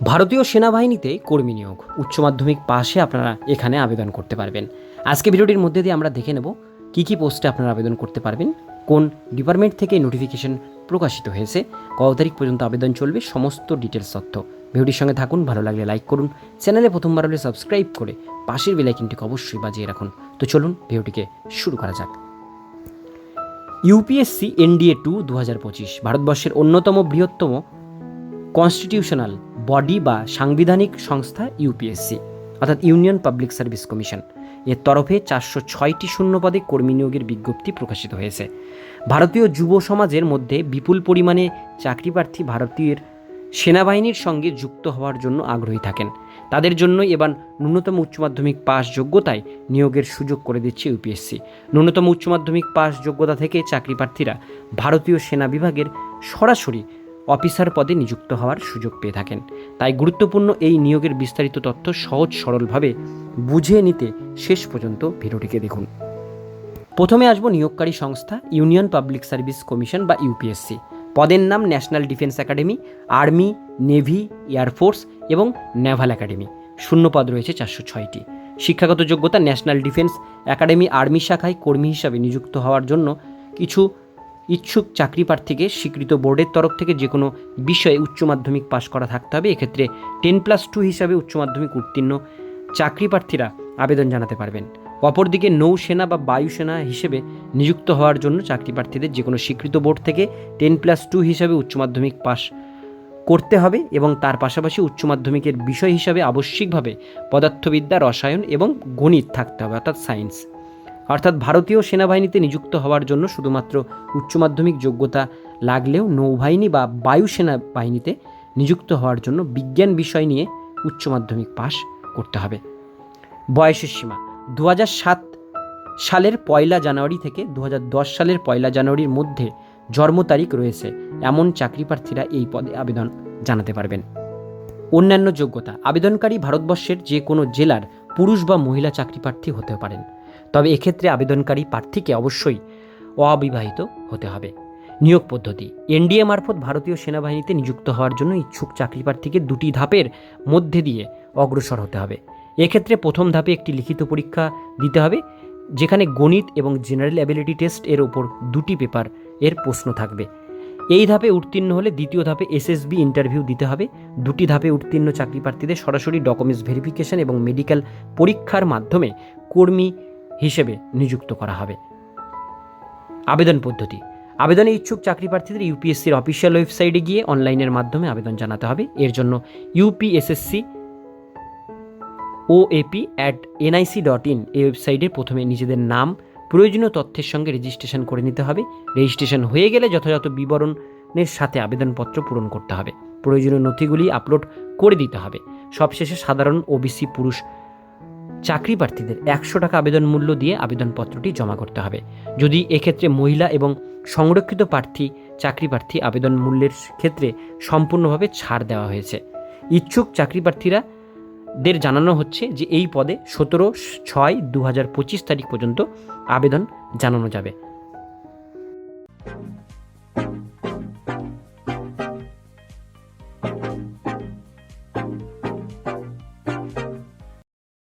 ভারতীয় সেনাবাহিনীতে কর্মী নিয়োগ। উচ্চ মাধ্যমিক পাশে আপনারা এখানে আবেদন করতে পারবেন। আজকে ভিডিওটির মধ্যে দিয়ে আমরা দেখে নেব কী কী পোস্টে আপনারা আবেদন করতে পারবেন, কোন ডিপার্টমেন্ট থেকে নোটিফিকেশন প্রকাশিত হয়েছে, কত তারিখ পর্যন্ত আবেদন চলবে, সমস্ত ডিটেলস তথ্য। ভিডিওটির সঙ্গে থাকুন, ভালো লাগলে লাইক করুন, চ্যানেলে প্রথমবার হলে সাবস্ক্রাইব করে পাশের বেলাইকিনটিকে অবশ্যই বাজিয়ে রাখুন। তো চলুন ভিডিওটিকে শুরু করা যাক। ইউপিএসসি এনডিএ টু দু হাজার পঁচিশ, ভারতবর্ষের অন্যতম বৃহত্তম কনস্টিটিউশনাল বডি বা সাংবিধানিক সংস্থা ইউপিএসসি, অর্থাৎ ইউনিয়ন পাবলিক সার্ভিস কমিশন। এর তরফে চারশো ছয়টি শূন্যপদে কর্মী নিয়োগের বিজ্ঞপ্তি প্রকাশিত হয়েছে। ভারতীয় যুব সমাজের মধ্যে বিপুল পরিমাণে চাকরি প্রার্থী ভারতীয় সেনাবাহিনীর সঙ্গে যুক্ত হওয়ার জন্য আগ্রহী থাকেন। তাদের জন্য এবার ন্যূনতম উচ্চ মাধ্যমিক পাস যোগ্যতায় নিয়োগের সুযোগ করে দিচ্ছে ইউপিএসসি। ন্যূনতম উচ্চ মাধ্যমিক পাস যোগ্যতা থেকে চাকরি প্রার্থীরা ভারতীয় সেনা বিভাগের সরাসরি অফিসার পদে নিযুক্ত হওয়ার সুযোগ পেয়ে থাকেন। তাই গুরুত্বপূর্ণ এই নিয়োগের বিস্তারিত তথ্য সহজ সরলভাবে বুঝে নিতে শেষ পর্যন্ত ভিডিওটিকে দেখুন। প্রথমে আসব নিয়োগকারী সংস্থা, ইউনিয়ন পাবলিক সার্ভিস কমিশন বা ইউপিএসসি। পদের নাম National Defence Academy, Army, Navy Air Force এবং নেভাল একাডেমি। শূন্য পদ রয়েছে চারশো ছয়টি। শিক্ষাগত যোগ্যতা ন্যাশনাল ডিফেন্স একাডেমি আর্মি শাখায় কর্মী হিসাবে নিযুক্ত হওয়ার জন্য কিছু ইচ্ছুক চাকরি প্রার্থীকে স্বীকৃত বোর্ডের তরফ থেকে যে কোনো বিষয়ে উচ্চ মাধ্যমিক পাশ করা থাকতে হবে। এক্ষেত্রে টেন প্লাস টু হিসাবে উচ্চ মাধ্যমিক উত্তীর্ণ চাকরি প্রার্থীরা আবেদন জানাতে পারবেন। অপরদিকে নৌসেনা বা বায়ুসেনা হিসেবে নিযুক্ত হওয়ার জন্য চাকরি প্রার্থীদের যে কোনো স্বীকৃত বোর্ড থেকে টেন প্লাস টু হিসাবে উচ্চ মাধ্যমিক পাস করতে হবে এবং তার পাশাপাশি উচ্চ মাধ্যমিকের বিষয় হিসাবে আবশ্যিকভাবে পদার্থবিদ্যা, রসায়ন এবং গণিত থাকতে হবে, অর্থাৎ সায়েন্স। অর্থাৎ ভারতীয় সেনাবাহিনীতে নিযুক্ত হওয়ার জন্য শুধুমাত্র উচ্চ মাধ্যমিক যোগ্যতা লাগলেও নৌবাহিনী বা বায়ুসেনা বাহিনীতে নিযুক্ত হওয়ার জন্য বিজ্ঞান বিষয় নিয়ে উচ্চ মাধ্যমিক পাশ করতে হবে। বয়সের সীমা দু সাত সালের পয়লা জানুয়ারি থেকে দু হাজার দশ সালের পয়লা জানুয়ারির মধ্যে জন্ম তারিখ রয়েছে। এমন চাকরি প্রার্থীরা এই পদে আবেদন জানাতে পারবেন। অন্যান্য যোগ্যতা, আবেদনকারী ভারতবর্ষের যে কোনো জেলার পুরুষ বা মহিলা চাকরি প্রার্থী হতে পারেন। তবে এক্ষেত্রে আবেদনকারী প্রার্থীকে অবশ্যই অবিবাহিত হতে হবে। নিয়োগ পদ্ধতি। এনডিএ মারফত ভারতীয় সেনাবাহিনীতে নিযুক্ত হওয়ার জন্য ইচ্ছুক চাকরি প্রার্থীকে দুটি ধাপের মধ্যে দিয়ে অগ্রসর হতে হবে। এক্ষেত্রে প্রথম ধাপে একটি লিখিত পরীক্ষা দিতে হবে, যেখানে গণিত এবং জেনারেল অ্যাবিলিটি টেস্ট এর ওপর দুটি পেপার এর প্রশ্ন থাকবে। এই ধাপে উত্তীর্ণ হলে দ্বিতীয় ধাপে এসএসবি ইন্টারভিউ দিতে হবে। দুটি ধাপে উত্তীর্ণ চাকরি প্রার্থীদের সরাসরি ডকুমেন্টস ভেরিফিকেশন এবং মেডিকেল পরীক্ষার মাধ্যমে কর্মী হিসেবে নিযুক্ত করা হবে। আবেদন পদ্ধতি। আবেদনে ইচ্ছুক চাকরি প্রার্থীদের ইউপিএসসির অফিসিয়াল ওয়েবসাইটে গিয়ে অনলাইনের মাধ্যমে আবেদন জানাতে হবে। এর জন্য UPSSC OAP at NIC dot in এই ওয়েবসাইটে প্রথমে নিজেদের নাম, প্রয়োজনীয় তথ্যের সঙ্গে রেজিস্ট্রেশন করে নিতে হবে। রেজিস্ট্রেশন হয়ে গেলে যথাযথ বিবরণের সাথে আবেদনপত্র পূরণ করতে হবে। প্রয়োজনীয় নথিগুলি আপলোড করে দিতে হবে। সবশেষে সাধারণ ওবিসি পুরুষ চাকরি প্রার্থীদের একশো টাকা আবেদন মূল্য দিয়ে আবেদনপত্রটি জমা করতে হবে। যদি এক্ষেত্রে মহিলা এবং সংরক্ষিত প্রার্থী চাকরি প্রার্থী আবেদন মূল্যের ক্ষেত্রে সম্পূর্ণভাবে ছাড় দেওয়া হয়েছে। ইচ্ছুক চাকরি প্রার্থীরা দের জানানো হচ্ছে যে এই পদে সতেরো ছয় দু হাজার পঁচিশ তারিখ পর্যন্ত আবেদন জানানো যাবে।